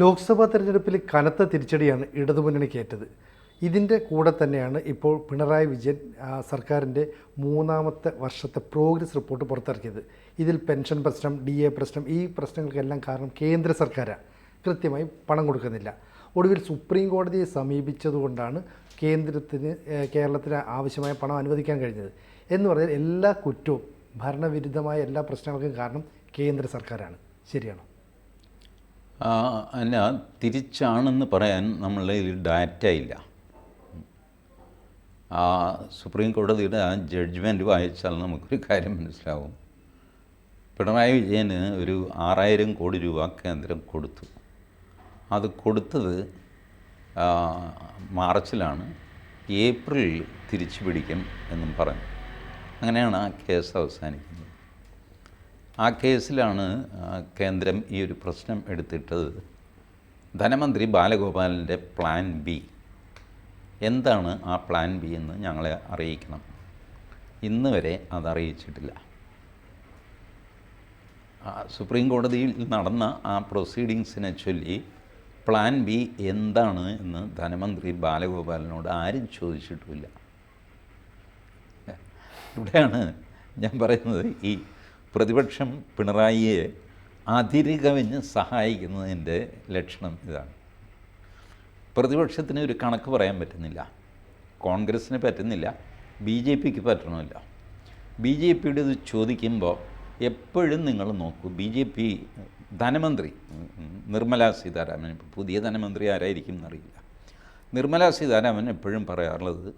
ലോക്സഭാ തെരഞ്ഞെടുപ്പിൽ കനത്ത തിരിച്ചടിയാണ് ഇടതുമുന്നണി ഏറ്റത് ഇതിന്റെ കൂടെ തന്നെയാണ് ഇപ്പോൾ പിണറായി വിജയൻ സർക്കാരിന്റെ മൂന്നാമത്തെ വർഷത്തെ പ്രോഗ്രസ് റിപ്പോർട്ട് പുറത്തിറക്കിയത്. ഇതിൽ പെൻഷൻ പ്രശ്നം ഡി എ പ്രശ്നം ഈ പ്രശ്നങ്ങൾക്കെല്ലാം കാരണം കേന്ദ്ര സർക്കാരാണ് കൃത്യമായി പണം കൊടുക്കുന്നില്ല. ഒടുവിൽ സുപ്രീം കോടതിയെ സമീപിച്ചതുകൊണ്ടാണ് കേന്ദ്രത്തിന് കേരളത്തിന് ആവശ്യമായ പണം അനുവദിക്കാൻ കഴിഞ്ഞത്. എന്ന് പറഞ്ഞാൽ എല്ലാ കുറ്റവും ഭരണവിരുദ്ധമായ എല്ലാ പ്രശ്നങ്ങൾക്കും കാരണം കേന്ദ്ര സർക്കാരാണ്. ശരിയാണോ? അല്ല തിരിച്ചാണെന്ന് പറയാൻ നമ്മളുടെ ഡാറ്റ ഇല്ല. ആ സുപ്രീം കോടതിയുടെ ആ ജഡ്ജ്മെന്റ് വായിച്ചാൽ നമുക്കൊരു കാര്യം മനസ്സിലാവും. പിണറായി വിജയന് ഒരു ആറായിരം കോടി രൂപ കേന്ദ്രം കൊടുത്തു. അത് കൊടുത്തത് മാർച്ചിലാണ്. ഏപ്രിൽ തിരിച്ചു പിടിക്കും എന്നും പറഞ്ഞു. അങ്ങനെയാണ് ആ കേസ് അവസാനിക്കുന്നത്. ആ കേസിലാണ് കേന്ദ്രം ഈ ഒരു പ്രശ്നം എടുത്തിട്ടത്. ധനമന്ത്രി ബാലഗോപാലിന്റെ പ്ലാൻ ബി എന്താണ് ആ പ്ലാൻ ബി എന്ന് ഞങ്ങളെ അറിയിക്കണം. ഇന്ന് വരെ അതറിയിച്ചിട്ടില്ല സുപ്രീം കോടതിയിൽ നടന്ന ആ പ്രൊസീഡിങ്സിനെ ചൊല്ലി പ്ലാൻ ബി എന്താണ് എന്ന് ധനമന്ത്രി ബാലഗോപാലിനോട് ആരും ചോദിച്ചിട്ടുമില്ല. ഇവിടെയാണ് ഞാൻ പറയുന്നത് ഈ പ്രതിപക്ഷം പിണറായിയെ അതിരുകവിഞ്ഞ് സഹായിക്കുന്നതിന്റെ ലക്ഷണം ഇതാണ്. പ്രതിപക്ഷത്തിന് ഒരു കണക്ക് പറയാൻ പറ്റുന്നില്ല. കോൺഗ്രസ്സിന് പറ്റുന്നില്ല. ബി ജെ പിക്ക് പറ്റണമില്ല. ബി ജെ പിയുടെ ഇത് ചോദിക്കുമ്പോൾ എപ്പോഴും നിങ്ങൾ നോക്കൂ ബി ജെ പി ധനമന്ത്രി നിർമ്മല സീതാരാമൻ ഇപ്പോൾ പുതിയ ധനമന്ത്രി ആരായിരിക്കും എന്നറിയില്ല. നിർമ്മല സീതാരാമൻ എപ്പോഴും പറയാറുള്ളത്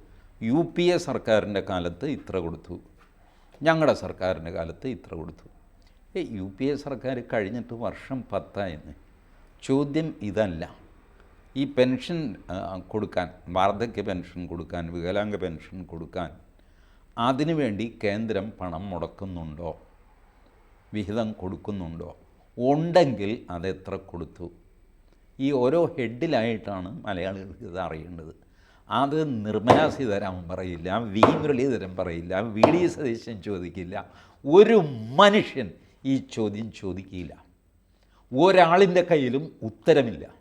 യു പി എ സർക്കാരിന്റെ കാലത്ത് ഇത്ര കൊടുത്തു. ഞങ്ങളുടെ സർക്കാരിന്റെ കാലത്ത് ഇത്ര കൊടുത്തു. യു പി എ സർക്കാർ കഴിഞ്ഞിട്ട് വർഷം പത്തായെന്ന്. ചോദ്യം ഇതല്ല. ഈ പെൻഷൻ കൊടുക്കാൻ വാർദ്ധക്യ പെൻഷൻ കൊടുക്കാൻ വികലാംഗ പെൻഷൻ കൊടുക്കാൻ അതിനുവേണ്ടി കേന്ദ്രം പണം മുടക്കുന്നുണ്ടോ? വിഹിതം കൊടുക്കുന്നുണ്ടോ? ഉണ്ടെങ്കിൽ അതെത്ര കൊടുത്തു? ഈ ഓരോ ഹെഡിലായിട്ടാണ് മലയാളികൾക്ക് ഇത് അറിയേണ്ടത്. അത് നിർമ്മല സീതാരാമൻ പറയില്ല വി. മുരളീധരൻ പറയില്ല വി. ഡി. സതീശൻ ചോദിക്കില്ല. ഒരു മനുഷ്യൻ ഈ ചോദ്യം ചോദിക്കില്ല. ഒരാളിന്റെ കയ്യിലും ഉത്തരമില്ല.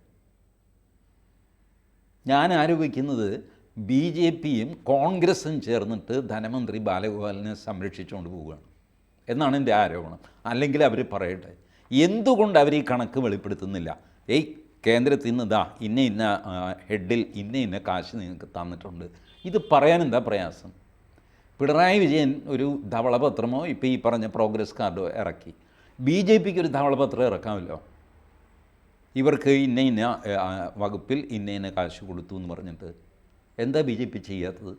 ഞാൻ ആരോപിക്കുന്നത് ബി. ജെ. പിയും കോൺഗ്രസും ചേർന്നിട്ട് ധനമന്ത്രി ബാലഗോപാലിനെ സംരക്ഷിച്ചുകൊണ്ട് പോവുകയാണ് എന്നാണ് എന്റെ ആരോപണം. അല്ലെങ്കിൽ അവർ പറയട്ടെ. എന്തുകൊണ്ട് അവർ ഈ കണക്ക് വെളിപ്പെടുത്തുന്നില്ല? ഏയ് കേന്ദ്രത്തിൽ നിന്ന് ഇതാ ഇന്ന ഇന്ന ഹെഡിൽ ഇന്ന ഇന്ന കാശ് നിങ്ങൾക്ക് തന്നിട്ടുണ്ട്. ഇത് പറയാൻ എന്താ പ്രയാസം? പിണറായി വിജയൻ ഒരു ധവളപത്രമോ ഇപ്പോൾ ഈ പറഞ്ഞ പ്രോഗ്രസ് കാർഡോ ഇറക്കി. ബി ജെ പിക്ക് ഒരു ധവളപത്രം ഇറക്കാമല്ലോ. ഇവർക്ക് ഇന്ന ഇന്ന വകുപ്പിൽ ഇന്ന ഇന്ന കാശ് കൊടുത്തു എന്ന് പറഞ്ഞിട്ട്. എന്താ ബി ജെ പി ചെയ്യാത്തത്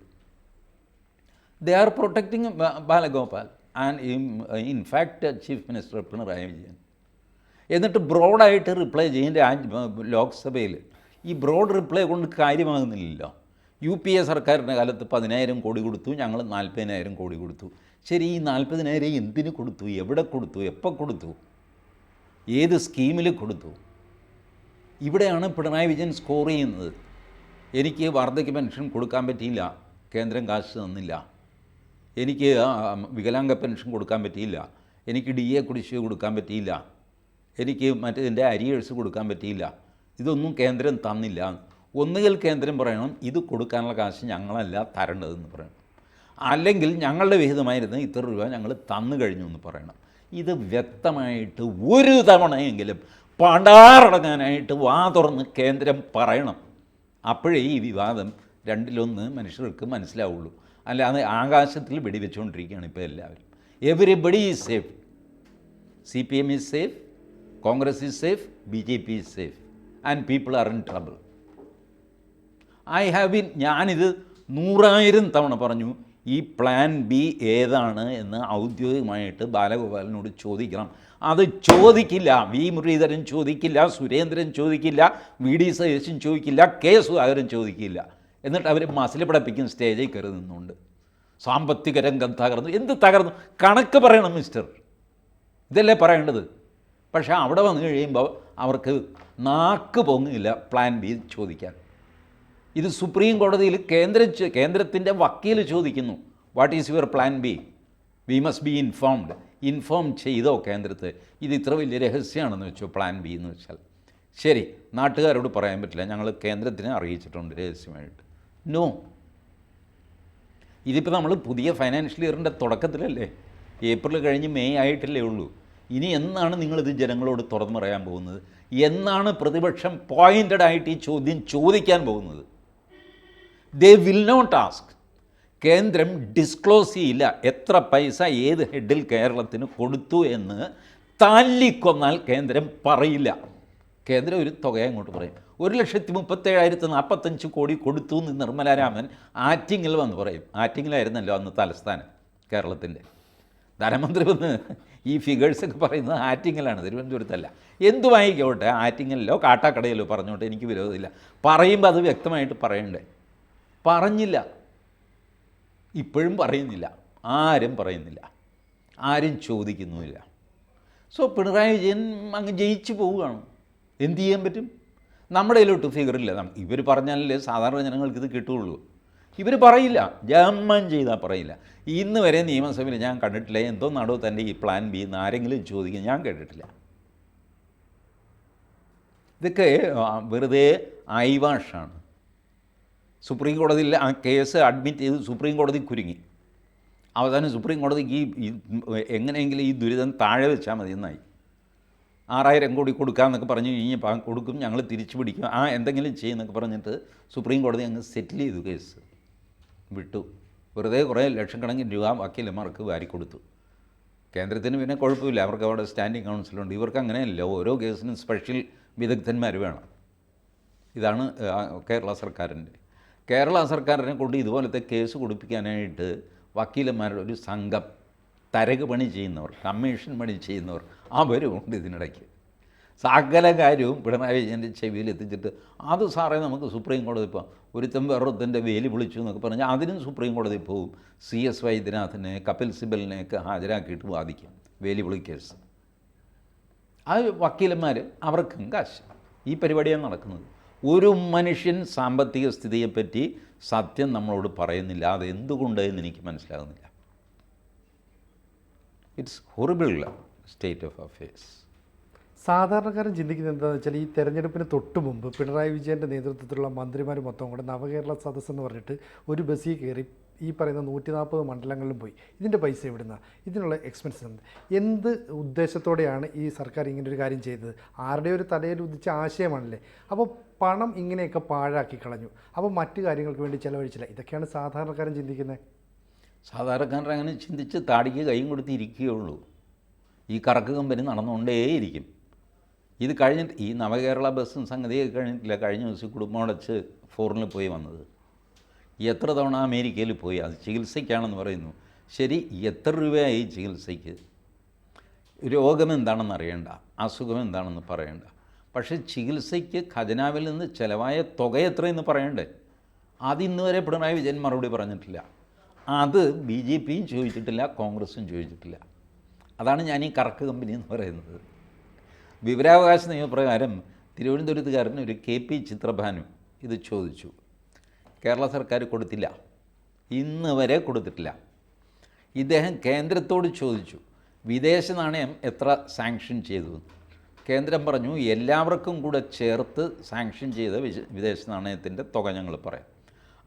they are protecting Balagopal and in fact chief minister Pinarayi Vijayan. എന്നിട്ട് ബ്രോഡായിട്ട് റിപ്ലൈ ചെയ്യും ലോക്സഭയിൽ. ഈ ബ്രോഡ് റിപ്ലൈ കൊണ്ട് കാര്യമാകുന്നില്ലല്ലോ. യു പി എ സർക്കാരിന്റെ കാലത്ത് പതിനായിരം കോടി കൊടുത്തു ഞങ്ങൾ നാൽപ്പതിനായിരം കോടി കൊടുത്തു. ശരി ഈ നാൽപ്പതിനായിരം എന്തിന് കൊടുത്തു? എവിടെ കൊടുത്തു? എപ്പോൾ കൊടുത്തു? ഏത് സ്കീമിൽ കൊടുത്തു? ഇവിടെയാണ് പിണറായി വിജയൻ സ്കോർ ചെയ്യുന്നത്. എനിക്ക് വാർദ്ധക്യ പെൻഷൻ കൊടുക്കാൻ പറ്റിയില്ല കേന്ദ്രം കാശ് തന്നില്ല. എനിക്ക് വികലാംഗ പെൻഷൻ കൊടുക്കാൻ പറ്റിയില്ല. എനിക്ക് ഡി എ കുടിശ്ശിക കൊടുക്കാൻ പറ്റിയില്ല. എനിക്ക് മറ്റേതിന്റെ അരിയേഴ്സ് കൊടുക്കാൻ പറ്റിയില്ല. ഇതൊന്നും കേന്ദ്രം തന്നില്ല. ഒന്നുകിൽ കേന്ദ്രം പറയണം ഇത് കൊടുക്കാനുള്ള കാശ് ഞങ്ങളല്ല തരേണ്ടതെന്ന് പറയണം. അല്ലെങ്കിൽ ഞങ്ങളുടെ വിഹിതമായിരുന്നു ഇത്ര രൂപ ഞങ്ങൾ തന്നു കഴിഞ്ഞു എന്ന് പറയണം. ഇത് വ്യക്തമായിട്ട് ഒരു തവണയെങ്കിലും പണ്ടാറടങ്ങാനായിട്ട് വാ തുറന്ന് കേന്ദ്രം പറയണം. അപ്പോഴേ ഈ വിവാദം രണ്ടിലൊന്ന് മനുഷ്യർക്ക് മനസ്സിലാവുള്ളൂ. അല്ലാതെ ആകാശത്തിൽ വെടിവെച്ചുകൊണ്ടിരിക്കുകയാണ് ഇപ്പോൾ എല്ലാവരും. Everybody is safe C P M is safe Congress is safe B J P is safe and people are in trouble I have been ഞാനിത് നൂറായിരം തവണ പറഞ്ഞു ഈ പ്ലാൻ ബി ഏതാണ് എന്ന് ഔദ്യോഗികമായിട്ട് ബാലഗോപാലനോട് ചോദിക്കണം. അത് ചോദിക്കില്ല വി മുരളീധരൻ ചോദിക്കില്ല സുരേന്ദ്രൻ ചോദിക്കില്ല വി ഡി സതീശൻ ചോദിക്കില്ല കെ സുധാകരൻ ചോദിക്കില്ല. എന്നിട്ട് അവർ മസിൽ പിടപ്പിക്കും സ്റ്റേജിൽ കയറി നിന്നുണ്ട് സാമ്പത്തിക രംഗം തകർന്നു. എന്ത് തകർന്നു? കണക്ക് പറയണം മിസ്റ്റർ. ഇതല്ലേ പറയേണ്ടത്? പക്ഷേ അവിടെ വന്നു കഴിയുമ്പോൾ അവർക്ക് നാക്ക് പൊങ്ങില്ല പ്ലാൻ ബി ചോദിക്കാൻ. ഇത് സുപ്രീം കോടതിയിൽ കേന്ദ്ര കേന്ദ്രത്തിന്റെ വക്കീൽ ചോദിക്കുന്നു what is your plan B we must be informed inform ചെയ്തോ കേന്ദ്രത്തെ? ഇത് ഇത്ര വലിയ രഹസ്യമാണെന്ന് വെച്ചോ പ്ലാൻ ബി എന്ന് വെച്ചാൽ? ശരി നാട്ടുകാരോട് പറയാൻ പറ്റില്ല ഞങ്ങൾ കേന്ദ്രത്തിനെ അറിയിച്ചിട്ടുണ്ട് രഹസ്യമായിട്ട്. നോ ഇതിപ്പോൾ നമ്മൾ പുതിയ ഫൈനാൻഷ്യൽ ഇയറിന്റെ തുടക്കത്തിലല്ലേ? ഏപ്രിൽ കഴിഞ്ഞ് മെയ് ആയിട്ടല്ലേ ഉള്ളൂ. ഇനി എന്നാണ് നിങ്ങളിത് ജനങ്ങളോട് തുറന്നു പറയാൻ പോകുന്നത്? എന്നാണ് പ്രതിപക്ഷം പോയിന്റഡ് ആയിട്ട് ഈ ചോദ്യം ചോദിക്കാൻ പോകുന്നത്? ദേ വിൽ നോട്ട് ആസ്ക് കേന്ദ്രം ഡിസ്ക്ലോസ് ചെയ്യില്ല. എത്ര പൈസ ഏത് ഹെഡിൽ കേരളത്തിന് കൊടുത്തു എന്ന് തല്ലിക്കൊന്നാൽ കേന്ദ്രം പറയില്ല. കേന്ദ്രം ഒരു തുക അങ്ങോട്ട് പറയും. ഒരു ലക്ഷത്തി മുപ്പത്തേഴായിരത്തി നാൽപ്പത്തഞ്ച് കോടി കൊടുത്തു എന്ന് നിർമ്മല രാമൻ ആറ്റിങ്ങിൽ വന്ന് പറയും. ആറ്റിങ്ങിലായിരുന്നല്ലോ അന്ന് തലസ്ഥാനം കേരളത്തിന്റെ. ധനമന്ത്രി വന്ന് ഈ ഫിഗേഴ്സൊക്കെ പറയുന്നത് ആറ്റിങ്ങലാണ് തിരുവനന്തപുരത്തല്ല. എന്തുമായിക്കോട്ടെ ആറ്റിങ്ങലിലോ കാട്ടാക്കടയിലോ പറഞ്ഞോട്ടെ എനിക്ക് വിരോധമില്ല. പറയുമ്പോൾ അത് വ്യക്തമായിട്ട് പറയണ്ടേ? പറഞ്ഞില്ല. ഇപ്പോഴും പറയുന്നില്ല. ആരും പറയുന്നില്ല. ആരും ചോദിക്കുന്നുമില്ല. സോ പിണറായി വിജയൻ അങ്ങ് ജയിച്ചു പോവുകയാണ്. എന്ത് ചെയ്യാൻ പറ്റും? നമ്മുടെ കയ്യിലോട്ട് ഫിഗറില്ല ഇവർ പറഞ്ഞാലല്ലേ സാധാരണ ജനങ്ങൾക്ക് ഇത് കിട്ടുകയുള്ളൂ. ഇവർ പറയില്ല. ജമ്മൻ ചെയ്താൽ പറയില്ല. ഇന്ന് വരെ നിയമസഭയിൽ ഞാൻ കണ്ടിട്ടില്ല. എന്തോ നടോ തന്റെ ഈ പ്ലാൻ ബി എന്ന് ആരെങ്കിലും ചോദിക്കും ഞാൻ കേട്ടിട്ടില്ല. ഇതൊക്കെ വെറുതെ ഐവാഷാണ് സുപ്രീം കോടതിയിൽ ആ കേസ് അഡ്മിറ്റ് ചെയ്ത് സുപ്രീം കോടതി കുരുങ്ങി. അവസാനം സുപ്രീം കോടതിക്ക് ഈ ഈ എങ്ങനെയെങ്കിലും ഈ ദുരിതം താഴെ വെച്ചാൽ മതി എന്നായി ആറായിരം കോടി കൊടുക്കാമെന്നൊക്കെ പറഞ്ഞു കഴിഞ്ഞപ്പോൾ കൊടുക്കും ഞങ്ങൾ തിരിച്ചു പിടിക്കും ആ എന്തെങ്കിലും ചെയ്യുന്നൊക്കെ പറഞ്ഞിട്ട് സുപ്രീം കോടതി അങ്ങ് സെറ്റിൽ ചെയ്തു കേസ്. വിട്ടു. വെറുതെ കുറേ ലക്ഷക്കണക്കിന് രൂപ വക്കീലന്മാർക്ക് വാരി കൊടുത്തു കേന്ദ്രത്തിന് പിന്നെ കുഴപ്പമില്ല. അവർക്ക് അവിടെ സ്റ്റാൻഡിംഗ് കൗൺസിലുണ്ട്. ഇവർക്ക് അങ്ങനെയല്ല. ഓരോ കേസിനും സ്പെഷ്യൽ വിദഗ്ധന്മാർ വേണം. ഇതാണ് കേരള സർക്കാരിന്റെ. കേരള സർക്കാരിനെ കൊണ്ട് ഇതുപോലത്തെ കേസ് കൊടുപ്പിക്കാനായിട്ട് വക്കീലന്മാരുടെ ഒരു സംഘം തരക് പണി ചെയ്യുന്നവർ കമ്മീഷൻ പണി ചെയ്യുന്നവർ അവരുമുണ്ട് ഇതിനിടയ്ക്ക്. സകല കാര്യവും പിണറായി വിജയന്റെ ചെവിയിൽ എത്തിച്ചിട്ട് അത് സാറേ നമുക്ക് സുപ്രീം കോടതി പോകാം ഒരുത്തൻ വേറൊരുത്തന്റെ വേലി വിളിച്ചു എന്നൊക്കെ പറഞ്ഞാൽ അതിനും സുപ്രീം കോടതി പോവും. സി എസ് വൈദ്യനാഥനെ കപിൽ സിബലിനെയൊക്കെ ഹാജരാക്കിയിട്ട് വാദിക്കാം. വേലി വിളി കേസ്. ആ വക്കീലന്മാർ അവർക്കും കാശ്. ഈ പരിപാടിയാണ് നടക്കുന്നത്. ഒരു മനുഷ്യൻ സാമ്പത്തിക സ്ഥിതിയെപ്പറ്റി സത്യം നമ്മളോട് പറയുന്നില്ല. അത് എന്തുകൊണ്ട് എന്ന് എനിക്ക് മനസ്സിലാകുന്നില്ല. It's horrible state of affairs സാധാരണക്കാരൻ ചിന്തിക്കുന്നത് എന്താണെന്ന് വെച്ചാൽ ഈ തെരഞ്ഞെടുപ്പിന് തൊട്ട് മുമ്പ് പിണറായി വിജയന്റെ നേതൃത്വത്തിലുള്ള മന്ത്രിമാർ മൊത്തം കൂടെ നവകേരള സദസ്സ് എന്ന് പറഞ്ഞിട്ട് ഒരു ബസ്സിൽ കയറി ഈ പറയുന്ന നൂറ്റി നാൽപ്പത് മണ്ഡലങ്ങളിലും പോയി. ഇതിന്റെ പൈസ എവിടുന്ന? ഇതിനുള്ള എക്സ്പെൻസ് എന്ത്? ഉദ്ദേശത്തോടെയാണ് ഈ സർക്കാർ ഇങ്ങനെ ഒരു കാര്യം ചെയ്തത്? ആരുടെ ഒരു തലയിൽ ഉദിച്ച ആശയമാണല്ലേ? അപ്പോൾ പണം ഇങ്ങനെയൊക്കെ പാഴാക്കി കളഞ്ഞു. അപ്പോൾ മറ്റു കാര്യങ്ങൾക്ക് വേണ്ടി ചിലവഴിച്ചില്ല. ഇതൊക്കെയാണ് സാധാരണക്കാരൻ ചിന്തിക്കുന്നത് സാധാരണക്കാരൻ അങ്ങനെ ചിന്തിച്ച് താടിക്ക് കൈയും കൊടുത്ത് ഇരിക്കുകയുള്ളൂ. ഈ കറക്ക് കമ്പനി നടന്നുകൊണ്ടേയിരിക്കും. ഇത് കഴിഞ്ഞിട്ട് ഈ നവകേരള ബസ്സും സംഗതിയൊക്കെ കഴിഞ്ഞിട്ടില്ല. കഴിഞ്ഞ ദിവസം കുടുംബം അടച്ച് ഫോറിനിൽ പോയി വന്നത്. എത്ര തവണ അമേരിക്കയിൽ പോയി? അത് ചികിത്സയ്ക്കാണെന്ന് പറയുന്നു. ശരി എത്ര രൂപയായി ചികിത്സയ്ക്ക്? രോഗം എന്താണെന്ന് അറിയണ്ട. അസുഖം എന്താണെന്ന് പറയണ്ട. പക്ഷേ ചികിത്സയ്ക്ക് ഖജനാവിൽ നിന്ന് ചിലവായ തുക എത്രയെന്ന് പറയണ്ടേ? അതിന്ന് വരെ പിണറായി വിജയൻ മറുപടി പറഞ്ഞിട്ടില്ല. അത് ബി ജെ പിയും ചോദിച്ചിട്ടില്ല കോൺഗ്രസും ചോദിച്ചിട്ടില്ല. അതാണ് ഞാൻ ഈ കറക്ക് കമ്പനി എന്ന് പറയുന്നത്. വിവരാവകാശ നിയമപ്രകാരം തിരുവനന്തപുരത്തുകാരൻ ഒരു കെ പി ചിത്രഭാനു ഇത് ചോദിച്ചു. കേരള സർക്കാർ കൊടുത്തില്ല. ഇന്ന് വരെ കൊടുത്തിട്ടില്ല. ഇദ്ദേഹം കേന്ദ്രത്തോട് ചോദിച്ചു. വിദേശ നാണയം എത്ര സാങ്ഷൻ ചെയ്തു? കേന്ദ്രം പറഞ്ഞു എല്ലാവർക്കും കൂടെ ചേർത്ത് സാങ്ഷൻ ചെയ്ത വിദേശ നാണയത്തിന്റെ തുക ഞങ്ങൾ പറയാം.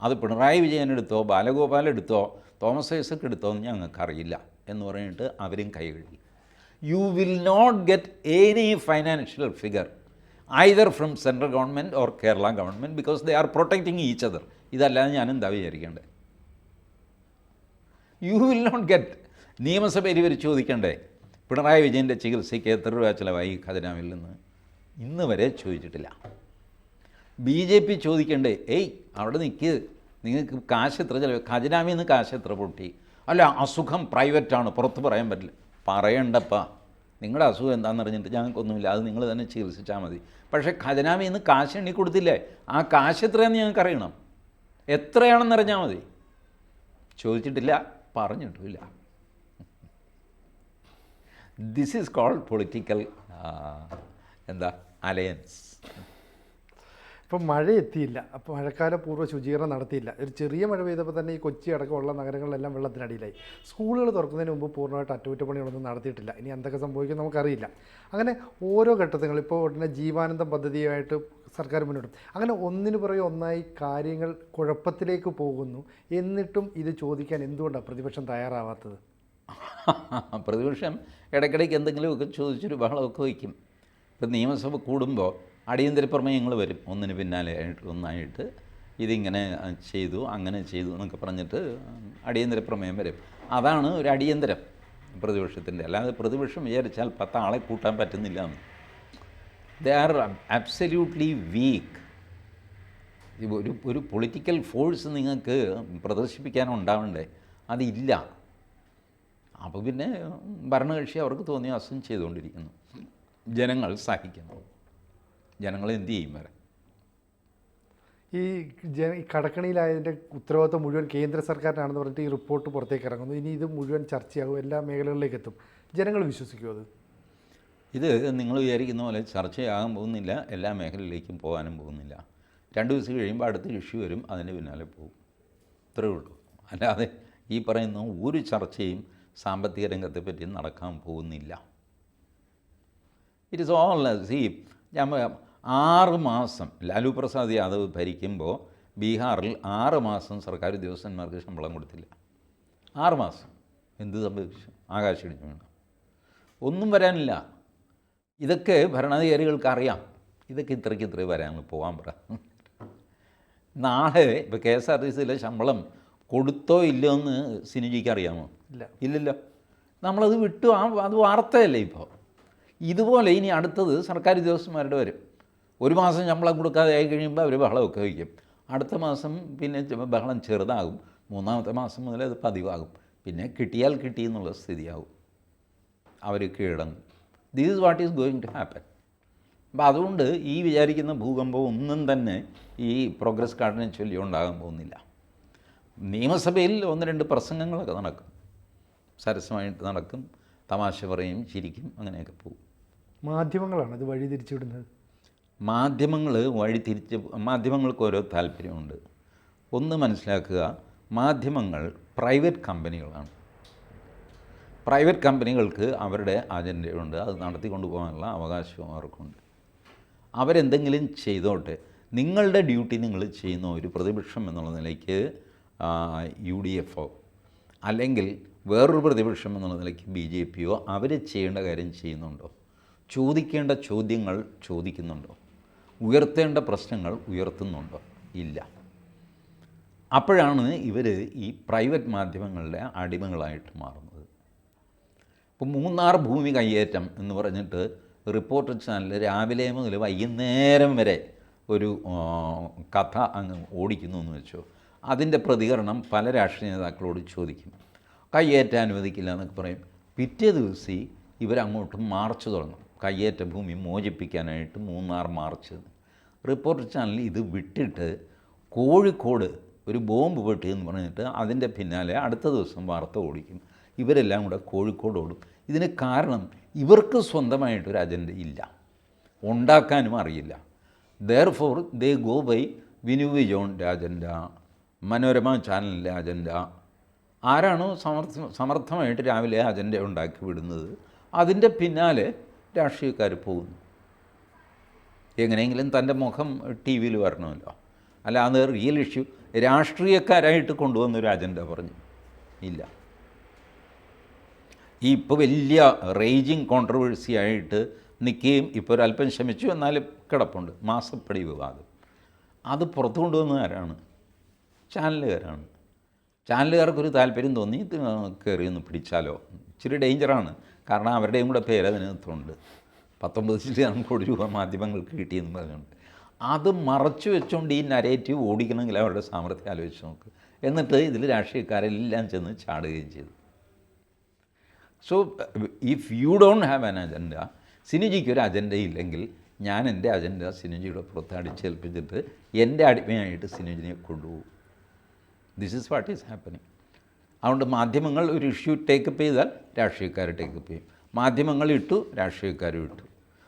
അത് പിണറായി വിജയൻ എടുത്തോ ബാലഗോപാൽ എടുത്തോ തോമസ് ഐസക് എടുത്തോ എന്ന് ഞങ്ങൾക്കറിയില്ല. എന്ന് പറഞ്ഞിട്ട് അവരും കൈ കഴുകി. You will not get any financial figure either from central government or Kerala government because they are protecting each other ഇതല്ലാതെ ഞാൻ എന്താ വിചാരിക്കേണ്ടത് യു വിൽ നോട്ട് ഗെറ്റ് നിയമസഭയിൽ ഇവർ ചോദിക്കണ്ടേ? പിണറായി വിജയന്റെ ചികിത്സയ്ക്ക് എത്ര രൂപ ചിലവായി ഖജനാവിൽ നിന്ന്? ഇന്ന് വരെ ചോദിച്ചിട്ടില്ല. ബി ജെ പി ചോദിക്കണ്ടേ? ഏയ് അവിടെ നിൽക്ക് നിങ്ങൾക്ക് കാശ് എത്ര ചിലവ്? ഖജനാവിൽ നിന്ന് കാശ് എത്ര പൊട്ടി? അല്ല അസുഖം പ്രൈവറ്റാണ്. പുറത്ത് പറയാൻ പറ്റില്ല. പറയണ്ടപ്പാ. നിങ്ങളുടെ അസുഖം എന്താണെന്ന് അറിഞ്ഞിട്ട് ഞങ്ങൾക്കൊന്നുമില്ല. അത് നിങ്ങൾ തന്നെ ചികിത്സിച്ചാൽ മതി. പക്ഷേ ഖജനാവിൽ നിന്ന് കാശ് എണ്ണി കൊടുത്തില്ലേ? ആ കാശ് എത്രയാണെന്ന് ഞങ്ങൾക്ക് അറിയണം. എത്രയാണെന്ന് അറിഞ്ഞാൽ മതി. ചോദിച്ചിട്ടില്ല പറഞ്ഞിട്ടുമില്ല. ദിസ് ഈസ് കോൾഡ് പൊളിറ്റിക്കൽ എന്താ? അലയൻസ് അപ്പം മഴ എത്തിയില്ല അപ്പോൾ മഴക്കാല പൂർവ ശുചീകരണം നടത്തിയില്ല. ഒരു ചെറിയ മഴ പെയ്തപ്പോൾ തന്നെ ഈ കൊച്ചി അടക്കമുള്ള നഗരങ്ങളിലെല്ലാം വെള്ളത്തിനടിയിലായി. സ്കൂളുകൾ തുറക്കുന്നതിന് മുമ്പ് പൂർണമായിട്ട് അറ്റകുറ്റപ്പണികളൊന്നും നടത്തിയിട്ടില്ല. ഇനി എന്തൊക്കെ സംഭവിക്കും നമുക്കറിയില്ല. അങ്ങനെ ഓരോ ഘട്ടത്തിൽ ഇപ്പോൾ ഉടനെ ജീവാനന്ദം പദ്ധതിയായിട്ട് സർക്കാർ മുന്നോട്ട്. അങ്ങനെ ഒന്നിനു പുറകെ ഒന്നായി കാര്യങ്ങൾ കുഴപ്പത്തിലേക്ക് പോകുന്നു. എന്നിട്ടും ഇത് ചോദിക്കാൻ എന്തുകൊണ്ടാണ് പ്രതിപക്ഷം തയ്യാറാവാത്തത്? പ്രതിപക്ഷം ഇടയ്ക്കിടയ്ക്ക് എന്തെങ്കിലുമൊക്കെ ചോദിച്ചൊരു ബഹളമൊക്കെ വയ്ക്കും. ഇപ്പം നിയമസഭ കൂടുമ്പോൾ അടിയന്തര പ്രമേയങ്ങൾ വരും. ഒന്നിന് പിന്നാലെ ആയിട്ട് ഒന്നായിട്ട് ഇതിങ്ങനെ ചെയ്തു അങ്ങനെ ചെയ്തു എന്നൊക്കെ പറഞ്ഞിട്ട് അടിയന്തര പ്രമേയം വരും. അതാണ് ഒരു അടിയന്തരം പ്രതിപക്ഷത്തിന്റെ. അല്ലാതെ പ്രതിപക്ഷം വിചാരിച്ചാൽ പത്ത് ആളെ കൂട്ടാൻ പറ്റുന്നില്ല എന്ന്. ദേ ആർ അബ്സല്യൂട്ട്ലി വീക്ക് ഒരു ഒരു പൊളിറ്റിക്കൽ ഫോഴ്സ് നിങ്ങൾക്ക് പ്രദർശിപ്പിക്കാൻ ഉണ്ടാവണ്ടേ? അതില്ല. അപ്പോൾ പിന്നെ ഭരണകക്ഷി അവർക്ക് തോന്നിയ അസം ചെയ്തുകൊണ്ടിരിക്കുന്നു. ജനങ്ങൾ സഹിക്കുന്നു. ജനങ്ങൾ എന്ത് ചെയ്യും വരെ ഈ ജന കടക്കണിയിലായതിന്റെ ഉത്തരവാദിത്വം മുഴുവൻ കേന്ദ്ര സർക്കാരിനാണെന്ന് പറഞ്ഞിട്ട് ഈ റിപ്പോർട്ട് പുറത്തേക്ക് ഇറങ്ങുന്നു. ഇനി ഇത് മുഴുവൻ ചർച്ചയാകും. എല്ലാ മേഖലകളിലേക്ക് എത്തും ജനങ്ങൾ വിശ്വസിക്കുമോ അത്? ഇത് നിങ്ങൾ വിചാരിക്കുന്ന പോലെ ചർച്ചയാകാൻ പോകുന്നില്ല. എല്ലാ മേഖലയിലേക്കും പോകാനും പോകുന്നില്ല. രണ്ട് ദിവസം കഴിയുമ്പോൾ അടുത്ത ഇഷ്യൂ വരും. അതിന് പിന്നാലെ പോകും. ഇത്രയേ ഉള്ളൂ. അല്ലാതെ ഈ പറയുന്ന ഒരു ചർച്ചയും സാമ്പത്തിക രംഗത്തെ പറ്റി നടക്കാൻ പോകുന്നില്ല. ഇറ്റ് ഇസ് ഓൾ സി ഞാൻ ആറ് മാസം. ലാലു പ്രസാദ് യാദവ് ഭരിക്കുമ്പോൾ ബീഹാറിൽ ആറ് മാസം സർക്കാർ ഉദ്യോഗസ്ഥന്മാർക്ക് ശമ്പളം കൊടുത്തില്ല. ആറ് മാസം. എന്ത് സംഭവിച്ചു? ആകാശിടിഞ്ഞു വീണു ഒന്നും വരാനില്ല. ഇതൊക്കെ ഭരണാധികാരികൾക്ക് അറിയാം ഇതൊക്കെ ഇത്രയ്ക്ക് ഇത്രയും വരാൻ പോകാൻ പറ. നാളെ ഇപ്പോൾ കെ എസ് ആർ ടി സിയിലെ ശമ്പളം കൊടുത്തോ ഇല്ലയോ എന്ന് സിനിജിക്ക് അറിയാമോ? ഇല്ല. ഇല്ലല്ലോ. നമ്മളത് വിട്ടു. ആ അത് വാർത്തയല്ലേ ഇപ്പോൾ ഇതുപോലെ ഇനി അടുത്തത് സർക്കാർ ഉദ്യോഗസ്ഥന്മാരുടെ വരും. ഒരു മാസം ശമ്പളം കൊടുക്കാതെ ആയി കഴിയുമ്പോൾ അവർ ബഹളമൊക്കെ വയ്ക്കും. അടുത്ത മാസം പിന്നെ ബഹളം ചെറുതാകും. മൂന്നാമത്തെ മാസം മുതൽ അത് പതിവാകും. പിന്നെ കിട്ടിയാൽ കിട്ടി എന്നുള്ള സ്ഥിതിയാകും അവർ കീഴടങ്ങും. This is what is going to happen അപ്പം അതുകൊണ്ട് ഈ വിചാരിക്കുന്ന ഭൂകമ്പം ഒന്നും തന്നെ ഈ പ്രോഗ്രസ് കാർഡിനെ ചൊല്ലി ഉണ്ടാകാൻ പോകുന്നില്ല. നിയമസഭയിൽ ഒന്ന് രണ്ട് പ്രസംഗങ്ങളൊക്കെ നടക്കും. സരസമായിട്ട് നടക്കും. തമാശ പറയും ചിരിക്കും അങ്ങനെയൊക്കെ പോകും. മാധ്യമങ്ങളാണ് അത് വഴി തിരിച്ചുവിടുന്നത് മാധ്യമങ്ങൾ വഴിതിരിച്ച് മാധ്യമങ്ങൾക്ക് ഓരോ താല്പര്യമുണ്ട്. ഒന്ന് മനസ്സിലാക്കുക മാധ്യമങ്ങൾ പ്രൈവറ്റ് കമ്പനികളാണ്. പ്രൈവറ്റ് കമ്പനികൾക്ക് അവരുടെ അജണ്ടയുണ്ട്. അത് നടത്തിക്കൊണ്ടു പോകാനുള്ള അവകാശവും അവർക്കുണ്ട്. അവരെന്തെങ്കിലും ചെയ്തോട്ടെ. നിങ്ങളുടെ ഡ്യൂട്ടി നിങ്ങൾ ചെയ്യുന്ന ഒരു പ്രതിപക്ഷം എന്നുള്ള നിലയ്ക്ക് യു ഡി എഫോ അല്ലെങ്കിൽ വേറൊരു പ്രതിപക്ഷം എന്നുള്ള നിലയ്ക്ക് ബി ജെ പിയോ അവർ ചെയ്യേണ്ട കാര്യം ചെയ്യുന്നുണ്ടോ? ചോദിക്കേണ്ട ചോദ്യങ്ങൾ ചോദിക്കുന്നുണ്ടോ? ഉയർത്തേണ്ട പ്രശ്നങ്ങൾ ഉയർത്തുന്നുണ്ടോ? ഇല്ല. അപ്പോഴാണ് ഇവർ ഈ പ്രൈവറ്റ് മാധ്യമങ്ങളുടെ അടിമകളായിട്ട് മാറുന്നത്. ഇപ്പോൾ മൂന്നാർ ഭൂമി കയ്യേറ്റം എന്ന് പറഞ്ഞിട്ട് റിപ്പോർട്ടർ ചാനൽ രാവിലെ മുതൽ വൈകുന്നേരം വരെ ഒരു കഥ അങ്ങ് ഓടിക്കുന്നു എന്ന് വെച്ചോ അതിന്റെ പ്രതികരണം പല രാഷ്ട്രീയ നേതാക്കളോട് ചോദിക്കും. കയ്യേറ്റാൻ അനുവദിക്കില്ല എന്നൊക്കെ പറയും. പിറ്റേ ദിവസം ഇവരങ്ങോട്ട് മാർച്ച് തുടങ്ങും. കയ്യേറ്റ ഭൂമി മോചിപ്പിക്കാനായിട്ട് മൂന്നാർ മാർച്ച്. റിപ്പോർട്ട് ചാനൽ ഇത് വിട്ടിട്ട് കോഴിക്കോട് ഒരു ബോംബ് പൊട്ടി എന്ന് പറഞ്ഞിട്ട് അതിന്റെ പിന്നാലെ അടുത്ത ദിവസം വാർത്ത ഓടിക്കും. ഇവരെല്ലാം കൂടെ കോഴിക്കോട് ഓടും ഇതിന് കാരണം ഇവർക്ക് സ്വന്തമായിട്ടൊരു അജണ്ട ഇല്ല. ഉണ്ടാക്കാനും അറിയില്ല. Therefore they go by Vinu വിജോണിന്റെ agenda Manorama ചാനലിന്റെ അജണ്ട. ആരാണോ സമർത്ഥ സമർത്ഥമായിട്ട് രാവിലെ അജണ്ട ഉണ്ടാക്കി വിടുന്നത്. അതിന്റെ പിന്നാലെ രാഷ്ട്രീയക്കാർ പോകുന്നു. എങ്ങനെയെങ്കിലും തന്റെ മുഖം ടി വിയിൽ വരണമല്ലോ. അല്ല അത് റിയൽ ഇഷ്യൂ രാഷ്ട്രീയക്കാരായിട്ട് കൊണ്ടുവന്നൊരു അജണ്ട പറഞ്ഞു. ഇല്ല. ഈ ഇപ്പോൾ വലിയ റേജിങ് കോൺട്രവേഴ്സി ആയിട്ട് നിൽക്കുകയും ഇപ്പോൾ ഒരല്പം ശമിച്ചു എന്നാലും കിടപ്പുണ്ട്. മാസപ്പടി വിവാദം. അത് പുറത്തു കൊണ്ടുവന്ന ആരാണ്? ചാനലുകാരാണ്. ചാനലുകാർക്കൊരു താല്പര്യം തോന്നി കയറി ഒന്ന് പിടിച്ചാലോ? ഇച്ചിരി ഡേഞ്ചറാണ് കാരണം അവരുടെയും കൂടെ പേര് അതിനകത്തുണ്ട് പത്തൊമ്പത് ശതമാനം കോടി രൂപ മാധ്യമങ്ങൾക്ക് കിട്ടിയെന്ന് പറഞ്ഞുകൊണ്ട്. അത് മറച്ചു വെച്ചുകൊണ്ട് ഈ നരേറ്റീവ് ഓടിക്കണമെങ്കിൽ അവരുടെ സാമർഥ്യം ആലോചിച്ച് നോക്ക്. എന്നിട്ട് ഇതിൽ രാഷ്ട്രീയക്കാരെല്ലാം ചെന്ന് ചാടുകയും ചെയ്തു. So if you don't have an agenda സിനിജിക്ക് ഒരു അജണ്ട ഇല്ലെങ്കിൽ ഞാൻ എന്റെ അജണ്ട സിനിജിയുടെ പുറത്ത് അടിച്ചേൽപ്പിച്ചിട്ട് എന്റെ അടിമയായിട്ട് സിനിജിനെ കൊണ്ടുപോകും. This is what is happening അതുകൊണ്ട് മാധ്യമങ്ങൾ ഒരു ഇഷ്യൂ ടേക്കപ്പ് ചെയ്താൽ രാഷ്ട്രീയക്കാർ ടേക്കപ്പ് ചെയ്യും. മാധ്യമങ്ങൾ ഇട്ടു രാഷ്ട്രീയക്കാരും ഇട്ടു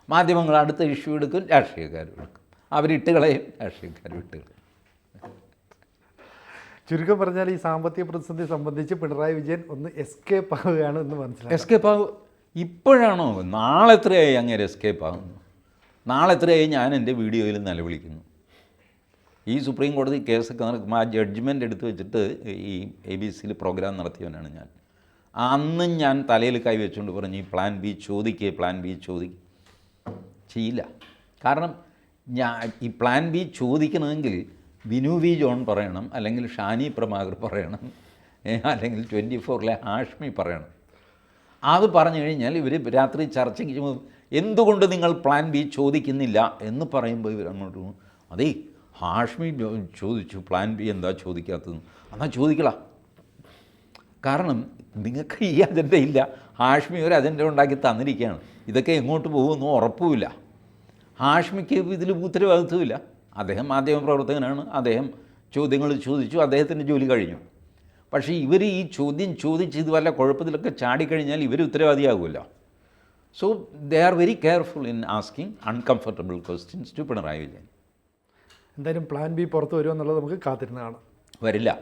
മാധ്യമങ്ങൾ അടുത്ത ഇഷ്യൂ എടുക്കും രാഷ്ട്രീയക്കാരും എടുക്കും. അവരിട്ട് കളയും രാഷ്ട്രീയക്കാർ ഇട്ട് കളയും. ചുരുക്കം പറഞ്ഞാൽ ഈ സാമ്പത്തിക പ്രതിസന്ധി സംബന്ധിച്ച് പിണറായി വിജയൻ ഒന്ന് എസ്കേപ്പ് ആവുകയാണ് എന്ന് മനസ്സിലായി എസ്കേപ്പ് ആവും ഇപ്പോഴാണോ? നാളെ എത്രയായി അങ്ങനെ എസ്കേപ്പ് ആകുന്നു നാളെ എത്രയായി ഞാൻ എന്റെ വീഡിയോയിൽ നിലവിളിക്കുന്നു? ഈ സുപ്രീം കോടതി കേസൊക്കെ നടക്കുമ്പോൾ ആ ജഡ്ജ്മെന്റ് എടുത്തു വെച്ചിട്ട് ഈ എ ബി സിയിൽ പ്രോഗ്രാം നടത്തിയവനാണ് ഞാൻ. അന്നും ഞാൻ തലയിൽ കൈവച്ചുകൊണ്ട് പറഞ്ഞു ഈ പ്ലാൻ ബി ചോദിക്കുക പ്ലാൻ ബി ചോദിക്കുക ചെയ്യില്ല. കാരണം ഞാൻ ഈ പ്ലാൻ ബി ചോദിക്കണമെങ്കിൽ വിനു വി ജോൺ പറയണം അല്ലെങ്കിൽ ഷാനി പ്രമാകർ പറയണം അല്ലെങ്കിൽ ട്വന്റി ഫോറിലെ ഹാഷ്മി പറയണം. അത് പറഞ്ഞു കഴിഞ്ഞാൽ ഇവർ രാത്രി ചർച്ചയ്ക്ക് എന്തുകൊണ്ട് നിങ്ങൾ പ്ലാൻ ബി ചോദിക്കുന്നില്ല എന്ന് പറയുമ്പോൾ ഇവർ അങ്ങോട്ട് അതേ ഹാഷ്മി ചോദിച്ചു പ്ലാൻ ബി എന്താ ചോദിക്കാത്തതെന്ന്. എന്നാൽ ചോദിക്കല കാരണം നിങ്ങൾക്ക് ഈ അജണ്ട ഇല്ല. ഹാഷ്മി ഒരു അജണ്ട ഉണ്ടാക്കി തന്നിരിക്കുകയാണ്. ഇതൊക്കെ എങ്ങോട്ട് പോകുമെന്ന് ഉറപ്പുമില്ല. ഹാഷ്മിക്ക് ഇതിൽ ഉത്തരവാദിത്വമില്ല. അദ്ദേഹം മാധ്യമപ്രവർത്തകനാണ്. അദ്ദേഹം ചോദ്യങ്ങൾ ചോദിച്ചു. അദ്ദേഹത്തിന്റെ ജോലി കഴിഞ്ഞു. പക്ഷേ ഇവർ ഈ ചോദ്യം ചോദിച്ച് ഇത് വല്ല കുഴപ്പത്തിലൊക്കെ ചാടിക്കഴിഞ്ഞാൽ ഇവർ ഉത്തരവാദിയാകുമല്ലോ so they are very careful in asking uncomfortable questions to Pinarayi Vijayan. എന്തായാലും പ്ലാൻ ബി പുറത്ത് വരുമെന്നുള്ളത് നമുക്ക് കാത്തിരുന്ന് കാണാം. വരില്ല.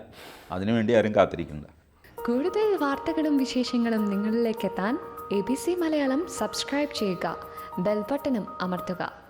അതിനുവേണ്ടി ആരും കാത്തിരിക്കുന്നില്ല. കൂടുതൽ വാർത്തകളും വിശേഷങ്ങളും നിങ്ങളിലേക്ക് എത്താൻ A B C Malayalam subscribe ചെയ്യുക. ബെൽബട്ടനും അമർത്തുക.